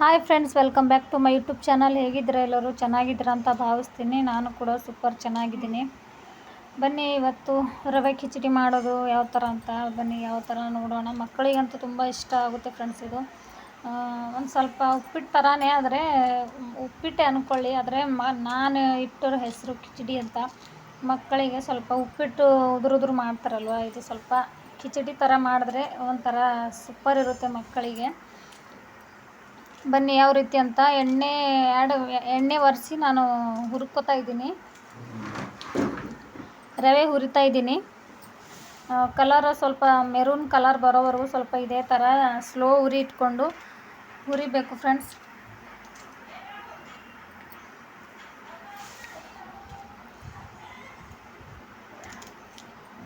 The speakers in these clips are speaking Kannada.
Hi friends welcome back to my YouTube channel ಹೇಗಿದ್ದೀರಾ ಎಲ್ಲರೂ? ಚೆನ್ನಾಗಿದ್ದೀರಾ ಅಂತ ಭಾವಿಸ್ತೀನಿ. ನಾನು ಕೂಡ ಸೂಪರ್ ಚೆನ್ನಾಗಿದ್ದೀನಿ. ಬನ್ನಿ, ಇವತ್ತು ರವೆ ಕಿಚಡಿ ಮಾಡೋದು ಯಾವ ಥರ ಅಂತ ಬನ್ನಿ, ಯಾವ ಥರ ನೋಡೋಣ. ಮಕ್ಕಳಿಗಂತೂ ತುಂಬ ಇಷ್ಟ ಆಗುತ್ತೆ ಫ್ರೆಂಡ್ಸ್ ಇದು. ಒಂದು ಸ್ವಲ್ಪ ಉಪ್ಪಿಟ್ಟು ಥರನೇ ಆದರೆ ಉಪ್ಪಿಟ್ಟೆ ಅಂದ್ಕೊಳ್ಳಿ ಆದರೆ ಮ, ನಾನು ಇಟ್ಟಿರೋ ಹೆಸರು ಕಿಚಡಿ ಅಂತ. ಮಕ್ಕಳಿಗೆ ಸ್ವಲ್ಪ ಉಪ್ಪಿಟ್ಟು ಉದುರು ಉದುರು ಮಾಡ್ತಾರಲ್ವ, ಇದು ಸ್ವಲ್ಪ ಕಿಚಡಿ ಥರ ಮಾಡಿದ್ರೆ ಒಂಥರ ಸೂಪರ್ ಇರುತ್ತೆ ಮಕ್ಕಳಿಗೆ. ಬನ್ನಿ, ಯಾವ ರೀತಿ ಅಂತ ಎಣ್ಣೆ ಎರಡು ಎಣ್ಣೆ ಒರೆಸಿ ನಾನು ಹುರ್ಕೋತಾ ಇದ್ದೀನಿ. ರವೆ ಹುರಿತಾ ಇದ್ದೀನಿ. ಕಲರ್ ಸ್ವಲ್ಪ ಮೆರೂನ್ ಕಲರ್ ಬರೋವರೆಗೂ ಸ್ವಲ್ಪ ಇದೇ ಥರ ಸ್ಲೋ ಉರಿ ಇಟ್ಕೊಂಡು ಹುರಿಬೇಕು ಫ್ರೆಂಡ್ಸ್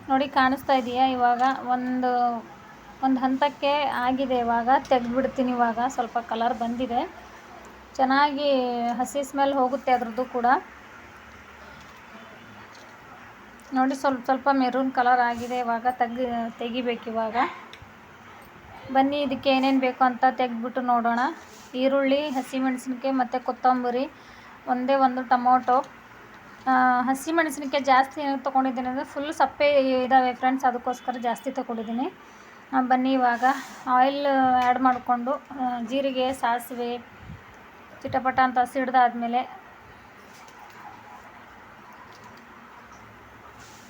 ನೋಡಿ, ಕಾಣಿಸ್ತಾ ಇದೆಯಾ ಇವಾಗ? ಒಂದು ಒಂದು ಹಂತಕ್ಕೆ ಆಗಿದೆ ಇವಾಗ, ತೆಗೆದ್ಬಿಡ್ತೀನಿ ಇವಾಗ. ಸ್ವಲ್ಪ ಕಲರ್ ಬಂದಿದೆ. ಚೆನ್ನಾಗಿ ಹಸಿ ಸ್ಮೆಲ್ ಹೋಗುತ್ತೆ ಅದರದ್ದು ಕೂಡ. ನೋಡಿ ಸ್ವಲ್ಪ ಸ್ವಲ್ಪ ಮೆರೂನ್ ಕಲರ್ ಆಗಿದೆ ಇವಾಗ, ತೆಗಿ, ತೆಗಿಬೇಕು ಇವಾಗ. ಬನ್ನಿ, ಇದಕ್ಕೆ ಏನೇನು ಬೇಕು ಅಂತ ತೆಗೆದ್ಬಿಟ್ಟು ನೋಡೋಣ. ಈರುಳ್ಳಿ ಹಸಿಮೆಣಸಿನ್ಕಾಯಿ ಮತ್ತು ಕೊತ್ತಂಬರಿ. ಒಂದೇ ಒಂದು ಟೊಮೊಟೊ. ಹಸಿಮೆಣಸಿನ್ಕಾಯಿ ಜಾಸ್ತಿ ತೊಗೊಂಡಿದ್ದೀನಿ ಅಂದರೆ ಫುಲ್ ಸಪ್ಪೆ ಇದ್ದಾವೆ ಫ್ರೆಂಡ್ಸ್ ಅದಕ್ಕೋಸ್ಕರ ಜಾಸ್ತಿ ತೊಗೊಂಡಿದ್ದೀನಿ. ಬನ್ನಿ ಇವಾಗ. ಆಯಿಲ್ ಆ್ಯಡ್ ಮಾಡಿಕೊಂಡು ಜೀರಿಗೆ, ಸಾಸಿವೆ, ಚಿಟಪಟ ಅಂತ ಸಿಡ್ದಾದ್ಮೇಲೆ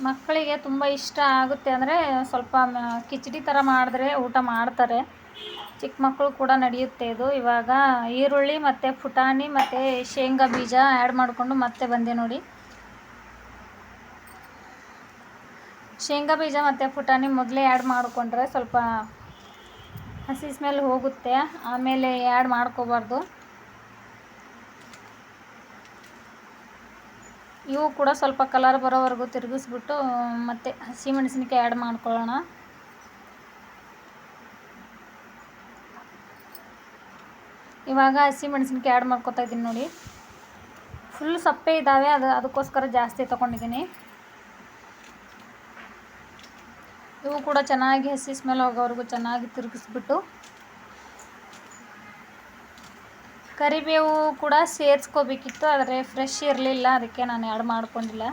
ಮಕ್ಕಳಿಗೆ ತುಂಬ ಇಷ್ಟ ಆಗುತ್ತೆ ಅಂದರೆ ಸ್ವಲ್ಪ ಕಿಚಡಿ ಥರ ಮಾಡಿದ್ರೆ ಊಟ ಮಾಡ್ತಾರೆ. ಚಿಕ್ಕ ಮಕ್ಕಳು ಕೂಡ ನಡೆಯುತ್ತೆ ಇದು. ಇವಾಗ ಈರುಳ್ಳಿ ಮತ್ತು ಪುಟಾಣಿ ಮತ್ತು ಶೇಂಗಾ ಬೀಜ ಆ್ಯಡ್ ಮಾಡಿಕೊಂಡು ಮತ್ತೆ ಬಂದೆ ನೋಡಿ. ಶೇಂಗಾ ಬೀಜ ಮತ್ತು ಪುಟಾಣಿ ಮೊದಲೇ ಆ್ಯಡ್ ಮಾಡಿಕೊಂಡ್ರೆ ಸ್ವಲ್ಪ ಹಸಿ ಸ್ಮೆಲ್ ಹೋಗುತ್ತೆ. ಆಮೇಲೆ ಆ್ಯಡ್ ಮಾಡ್ಕೋಬಾರ್ದು. ಇವು ಕೂಡ ಸ್ವಲ್ಪ ಕಲರ್ ಬರೋವರೆಗೂ ತಿರುಗಿಸ್ಬಿಟ್ಟು, ಮತ್ತು ಹಸಿಮೆಣಸಿನ್ಕಾಯಿ ಆ್ಯಡ್ ಮಾಡ್ಕೊಳ್ಳೋಣ. ಇವಾಗ ಹಸಿಮೆಣಸಿನ್ಕಾಯಿ ಆ್ಯಡ್ ಮಾಡ್ಕೊತಾ ಇದ್ದೀನಿ ನೋಡಿ. ಫುಲ್ ಸಪ್ಪೆ ಇದ್ದಾವೆ ಅದು ಅದಕ್ಕೋಸ್ಕರ ಜಾಸ್ತಿ ತೊಗೊಂಡಿದ್ದೀನಿ. ಇವು ಕೂಡ ಚೆನ್ನಾಗಿ ಹಸಿ ಸ್ಮೆಲ್ ಹೋಗೋವರೆಗೂ ಚೆನ್ನಾಗಿ ತಿರುಗಿಸ್ಬಿಟ್ಟು ಕರಿಬೇವು ಕೂಡ ಸೇರಿಸ್ಕೋಬೇಕಿತ್ತು, ಆದರೆ ಫ್ರೆಶ್ ಇರಲಿಲ್ಲ, ಅದಕ್ಕೆ ನಾನು ಆ್ಯಡ್ ಮಾಡ್ಕೊಂಡಿಲ್ಲ.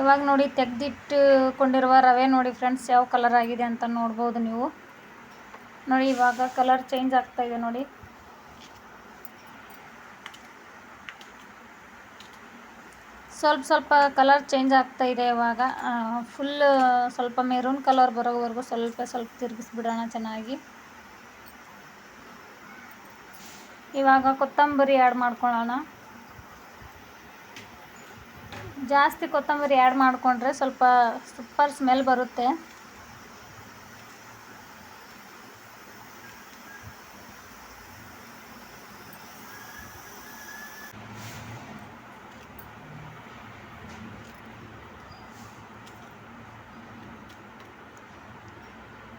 ಇವಾಗ ನೋಡಿ ತೆಗೆದಿಟ್ಟುಕೊಂಡಿರುವ ರವೆ ನೋಡಿ ಫ್ರೆಂಡ್ಸ್ ಯಾವ ಕಲರ್ ಆಗಿದೆ ಅಂತ ನೋಡ್ಬೋದು ನೀವು. ನೋಡಿ ಇವಾಗ ಕಲರ್ ಚೇಂಜ್ ಆಗ್ತಾಯಿದೆ ನೋಡಿ. ಸ್ವಲ್ಪ ಸ್ವಲ್ಪ ಕಲರ್ ಚೇಂಜ್ ಆಗ್ತಾ ಇದೆ ಇವಾಗ. ಫುಲ್ ಸ್ವಲ್ಪ ಮೆರೂನ್ ಕಲರ್ ಬರೋವರೆಗೂ ಸ್ವಲ್ಪ ಸ್ವಲ್ಪ ತಿರುಗಿಸ್ಬಿಡೋಣ ಚೆನ್ನಾಗಿ. ಇವಾಗ ಕೊತ್ತಂಬರಿ ಆ್ಯಡ್ ಮಾಡ್ಕೊಳ್ಳೋಣ. ಜಾಸ್ತಿ ಕೊತ್ತಂಬರಿ ಆ್ಯಡ್ ಮಾಡಿಕೊಂಡ್ರೆ ಸ್ವಲ್ಪ ಸೂಪರ್ ಸ್ಮೆಲ್ ಬರುತ್ತೆ.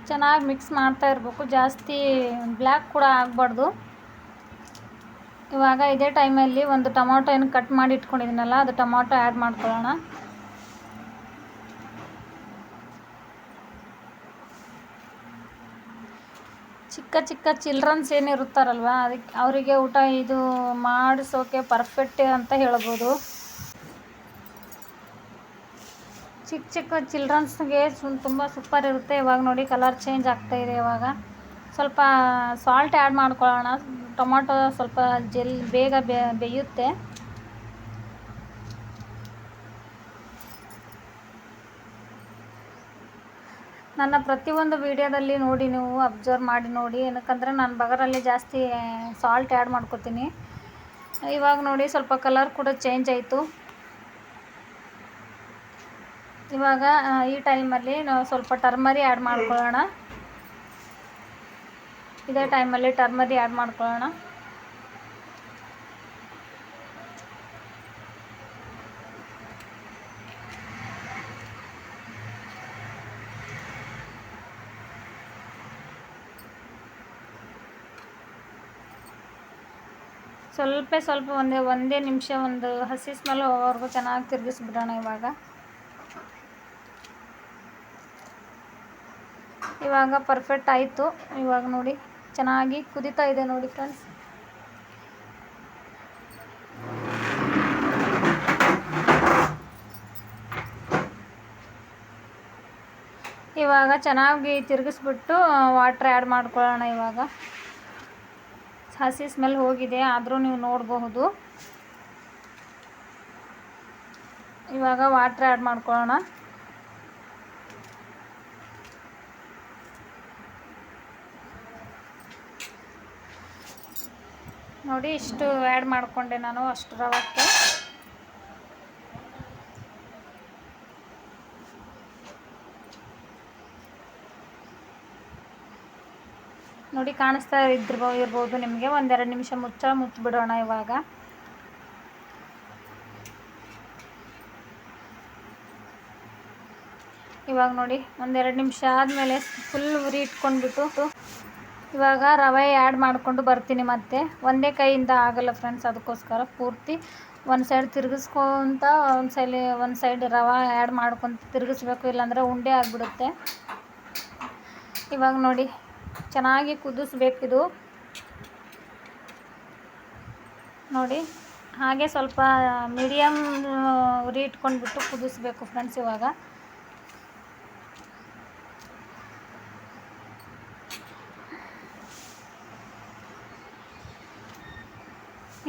ಚೆನ್ನಾಗಿ ಮಿಕ್ಸ್ ಮಾಡ್ತಾ ಇರಬೇಕು. ಜಾಸ್ತಿ ಬ್ಲ್ಯಾಕ್ ಕೂಡ ಆಗಬಾರ್ದು. ಇವಾಗ ಇದೇ ಟೈಮಲ್ಲಿ ಒಂದು ಟೊಮೊಟೊ ಏನು ಕಟ್ ಮಾಡಿ ಇಟ್ಕೊಂಡಿದ್ದೀನಲ್ಲ, ಅದು ಟೊಮೊಟೊ ಆ್ಯಡ್ ಮಾಡ್ಕೊಳ್ಳೋಣ. ಚಿಕ್ಕ ಚಿಕ್ಕ ಚಿಲ್ಡ್ರನ್ಸ್ ಏನಿರುತ್ತಾರಲ್ವ, ಅದಕ್ಕೆ ಅವರಿಗೆ ಊಟ ಇದು ಮಾಡಿಸೋಕೆ ಪರ್ಫೆಕ್ಟ್ ಅಂತ ಹೇಳ್ಬೋದು. ಚಿಕ್ಕ ಚಿಕ್ಕ ಚಿಲ್ಡ್ರನ್ಸ್ಗೆ ತುಂಬ ಸೂಪರ್ ಇರುತ್ತೆ. ಇವಾಗ ನೋಡಿ ಕಲರ್ ಚೇಂಜ್ ಆಗ್ತಾ ಇದೆ ಇವಾಗ. ಸ್ವಲ್ಪ ಸಾಲ್ಟ್ ಆ್ಯಡ್ ಮಾಡ್ಕೊಳ್ಳೋಣ. ಟೊಮೊಟೊ ಸ್ವಲ್ಪ ಜೆಲ್ ಬೇಗ ಬೇಯುತ್ತೆ. ನನ್ನ ಪ್ರತಿಯೊಂದು ವಿಡಿಯೋದಲ್ಲಿ ನೋಡಿ ನೀವು, ಅಬ್ಸರ್ವ್ ಮಾಡಿ ನೋಡಿ. ಏನಕ್ಕಂದರೆ ನಾನು ಬಗರಲ್ಲಿ ಜಾಸ್ತಿ, ಸಾಲ್ಟ್ ಆ್ಯಡ್ ಮಾಡ್ಕೊತೀನಿ. ಇವಾಗ ನೋಡಿ ಸ್ವಲ್ಪ ಕಲರ್ ಕೂಡ ಚೇಂಜ್ ಆಯಿತು. ಇವಾಗ ಈ ಟೈಮಲ್ಲಿ ನಾವು ಸ್ವಲ್ಪ ಟರ್ಮರಿ ಆ್ಯಡ್ ಮಾಡ್ಕೊಳ್ಳೋಣ. ಇದೇ ಟೈಮಲ್ಲಿ ಟರ್ಮರಿ ಆ್ಯಡ್ ಮಾಡ್ಕೊಳ್ಳೋಣ. ಸ್ವಲ್ಪ ಸ್ವಲ್ಪ ಒಂದೇ ಒಂದೇ ನಿಮಿಷ, ಒಂದು ಹಸಿ ಸ್ಮೆಲ್ ಹೋಗೋವರೆಗೂ ಚೆನ್ನಾಗಿ ತಿರುಗಿಸ್ಬಿಡೋಣ ಇವಾಗ. ಇವಾಗ ಪರ್ಫೆಕ್ಟ್ ಆಯಿತು. ಇವಾಗ ನೋಡಿ, ಚೆನ್ನಾಗಿ ಕುದೀತಾ ಇದೆ ನೋಡಿ ಫ್ರೆಂಡ್ಸ್ ಇವಾಗ ಚೆನ್ನಾಗಿ ತಿರುಗಿಸ್ಬಿಟ್ಟು ವಾಟ್ರ್ ಆ್ಯಡ್ ಮಾಡ್ಕೊಳ್ಳೋಣ ಇವಾಗ. ಹಸಿ ಸ್ಮೆಲ್ ಹೋಗಿದೆ, ಆದರೂ ನೀವು ನೋಡಬಹುದು. ಇವಾಗ ವಾಟ್ರ್ ಆ್ಯಡ್ ಮಾಡ್ಕೊಳ್ಳೋಣ. ನೋಡಿ ಇಷ್ಟು ಆ್ಯಡ್ ಮಾಡಿಕೊಂಡೆ ನಾನು ಅಷ್ಟು ರವಕ್ಕೆ. ನೋಡಿ ಕಾಣಿಸ್ತಾ ಇದ್ದಿರ್ಬೋ, ಇರ್ಬೋದು ನಿಮಗೆ. ಒಂದೆರಡು ನಿಮಿಷ ಮುಚ್ಚ, ಮುಚ್ಚಿಬಿಡೋಣ ಇವಾಗ. ಇವಾಗ ನೋಡಿ, ಒಂದೆರಡು ನಿಮಿಷ ಆದಮೇಲೆ ಫುಲ್ ಉರಿ ಇಟ್ಕೊಂಡ್ಬಿಟ್ಟು ಇವಾಗ ರವೆ ಆ್ಯಡ್ ಮಾಡಿಕೊಂಡು ಬರ್ತೀನಿ ಮತ್ತೆ. ಒಂದೇ ಕೈಯಿಂದ ಆಗಲ್ಲ ಫ್ರೆಂಡ್ಸ್ ಅದಕ್ಕೋಸ್ಕರ ಪೂರ್ತಿ ಒಂದು ಸೈಡ್ ತಿರುಗಿಸ್ಕೊಂತ ಒಂದು ಸೈಲಿ ಒಂದು ಸೈಡ್ ರವೆ ಆ್ಯಡ್ ಮಾಡ್ಕೊತ ತಿರುಗಿಸ್ಬೇಕು, ಇಲ್ಲಾಂದರೆ ಉಂಡೆ ಆಗಿಬಿಡುತ್ತೆ. ಇವಾಗ ನೋಡಿ, ಚೆನ್ನಾಗಿ ಕುದಿಸ್ಬೇಕಿದು ನೋಡಿ, ಹಾಗೆ ಸ್ವಲ್ಪ ಮೀಡಿಯಮ್ ಉರಿ ಇಟ್ಕೊಂಡ್ಬಿಟ್ಟು ಕುದಿಸ್ಬೇಕು ಫ್ರೆಂಡ್ಸ್ ಇವಾಗ.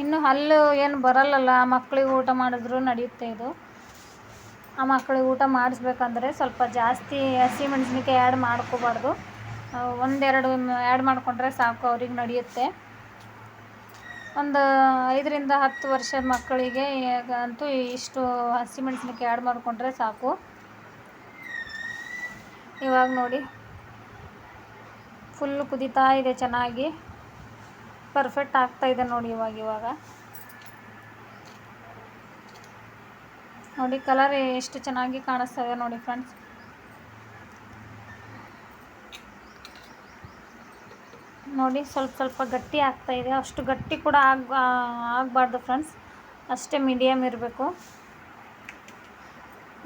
ಇನ್ನು ಹಲ್ಲು ಏನು ಬರಲ್ಲಲ್ಲ ಮಕ್ಳಿಗೆ ಊಟ ಮಾಡಿದ್ರು ನಡೆಯುತ್ತೆ ಇದು. ಆ ಮಕ್ಳಿಗೆ ಊಟ ಮಾಡಿಸ್ಬೇಕಂದ್ರೆ ಸ್ವಲ್ಪ ಜಾಸ್ತಿ ಹಸಿ ಮೆಣಸಿನಕಾಯಿ ಆ್ಯಡ್ ಮಾಡ್ಕೋಬಾರ್ದು. ಒಂದೆರಡು ಆ್ಯಡ್ ಮಾಡಿಕೊಂಡ್ರೆ ಸಾಕು, ಅವ್ರಿಗೆ ನಡೆಯುತ್ತೆ. ಒಂದು ಐದರಿಂದ ಹತ್ತು ವರ್ಷದ ಮಕ್ಕಳಿಗೆ ಅಂತೂ ಇಷ್ಟು ಹಸಿಮೆಣಸಿನಕಾಯಿ ಆ್ಯಡ್ ಮಾಡಿಕೊಂಡ್ರೆ ಸಾಕು. ಇವಾಗ ನೋಡಿ ಫುಲ್ ಕುದೀತಾ ಇದೆ ಚೆನ್ನಾಗಿ. ಪರ್ಫೆಕ್ಟ್ ಆಗ್ತಾ ಇದೆ ನೋಡಿ ಇವಾಗ ಇವಾಗ. ನೋಡಿ ಕಲರ್ ಎಷ್ಟು ಚೆನ್ನಾಗಿ ಕಾಣಿಸ್ತಾ ಇದೆ ನೋಡಿ ಫ್ರೆಂಡ್ಸ್. ನೋಡಿ ಸ್ವಲ್ಪ ಸ್ವಲ್ಪ ಗಟ್ಟಿ ಆಗ್ತಾ ಇದೆ. ಅಷ್ಟು ಗಟ್ಟಿ ಕೂಡ ಆಗ ಆಗಬಾರ್ದು ಫ್ರೆಂಡ್ಸ್. ಅಷ್ಟೇ ಮೀಡಿಯಮ್ ಇರಬೇಕು.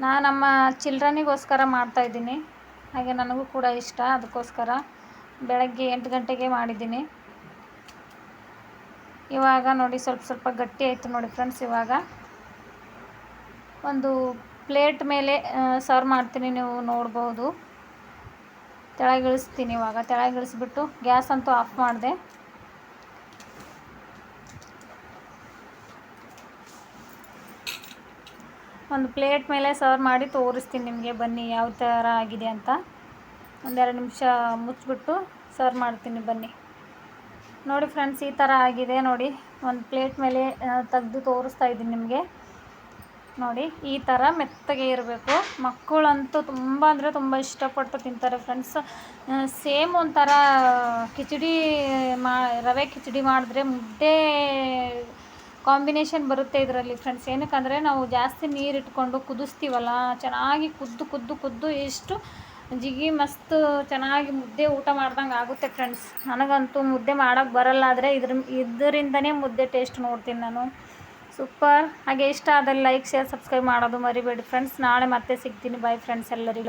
ನಾನು ನಮ್ಮ ಚಿಲ್ಡ್ರನಿಗೋಸ್ಕರ ಮಾಡ್ತಾಯಿದ್ದೀನಿ ಹಾಗೆ ನನಗೂ ಕೂಡ ಇಷ್ಟ, ಅದಕ್ಕೋಸ್ಕರ. ಬೆಳಗ್ಗೆ ಎಂಟು ಗಂಟೆಗೆ ಮಾಡಿದ್ದೀನಿ. ಇವಾಗ ನೋಡಿ ಸ್ವಲ್ಪ ಸ್ವಲ್ಪ ಗಟ್ಟಿ ಆಯಿತು ನೋಡಿ ಫ್ರೆಂಡ್ಸ್ ಇವಾಗ. ಒಂದು ಪ್ಲೇಟ್ ಮೇಲೆ ಸರ್ವ್ ಮಾಡ್ತೀನಿ, ನೀವು ನೋಡ್ಬೋದು. ತೆಳಗಿಳಿಸ್ತೀನಿ ಇವಾಗ, ತೆಳಗಿಳಿಸ್ಬಿಟ್ಟು ಗ್ಯಾಸ್ ಅಂತೂ ಆಫ್ ಮಾಡಿದೆ. ಒಂದು ಪ್ಲೇಟ್ ಮೇಲೆ ಸರ್ವ್ ಮಾಡಿ ತೋರಿಸ್ತೀನಿ ನಿಮಗೆ, ಬನ್ನಿ ಯಾವ ಥರ ಆಗಿದೆ ಅಂತ. ಒಂದೆರಡು ನಿಮಿಷ ಮುಚ್ಚಿಬಿಟ್ಟು ಸರ್ವ್ ಮಾಡ್ತೀನಿ, ಬನ್ನಿ. ನೋಡಿ ಫ್ರೆಂಡ್ಸ್ ಈ ಥರ ಆಗಿದೆ ನೋಡಿ. ಒಂದು ಪ್ಲೇಟ್ ಮೇಲೆ ತೆಗೆದು ತೋರಿಸ್ತಾ ಇದ್ದೀನಿ ನಿಮಗೆ. ನೋಡಿ, ಈ ಥರ ಮೆತ್ತಗೆ ಇರಬೇಕು. ಮಕ್ಕಳಂತೂ ತುಂಬ ಅಂದರೆ ತುಂಬ ಇಷ್ಟಪಟ್ಟು ತಿಂತಾರೆ ಫ್ರೆಂಡ್ಸ್ ಸೇಮ್ ಒಂಥರ ಕಿಚಡಿ ಮಾ, ರವೆ ಕಿಚಡಿ ಮಾಡಿದ್ರೆ ಮುದ್ದೆ ಕಾಂಬಿನೇಷನ್ ಬರುತ್ತೆ ಇದರಲ್ಲಿ ಫ್ರೆಂಡ್ಸ್ ಏನಕ್ಕಂದರೆ ನಾವು ಜಾಸ್ತಿ ನೀರು ಇಟ್ಕೊಂಡು ಕುದಿಸ್ತೀವಲ್ಲ, ಚೆನ್ನಾಗಿ ಕುದ್ದು ಕುದ್ದು ಕುದ್ದು ಎಷ್ಟು ಜಿಗಿ ಮಸ್ತ್ ಚೆನ್ನಾಗಿ ಮುದ್ದೆ ಊಟ ಮಾಡ್ದಂಗೆ ಆಗುತ್ತೆ ಫ್ರೆಂಡ್ಸ್ ನನಗಂತೂ ಮುದ್ದೆ ಮಾಡೋಕ್ಕೆ ಬರಲ್ಲ, ಆದರೆ ಇದ್ರ, ಇದರಿಂದನೇ ಮುದ್ದೆ ಟೇಸ್ಟ್ ನೋಡ್ತೀನಿ ನಾನು. ಸೂಪರ್ ಹಾಗೆ ಇಷ್ಟ ಆದಲ್ಲಿ ಲೈಕ್ ಶೇರ್ ಸಬ್ಸ್ಕ್ರೈಬ್ ಮಾಡೋದು ಮರಿಬೇಡಿ ಫ್ರೆಂಡ್ಸ್ ನಾಳೆ ಮತ್ತೆ ಸಿಗ್ತೀನಿ. ಬಾಯ್ ಫ್ರೆಂಡ್ಸ್ ಎಲ್ಲರಿಗೂ.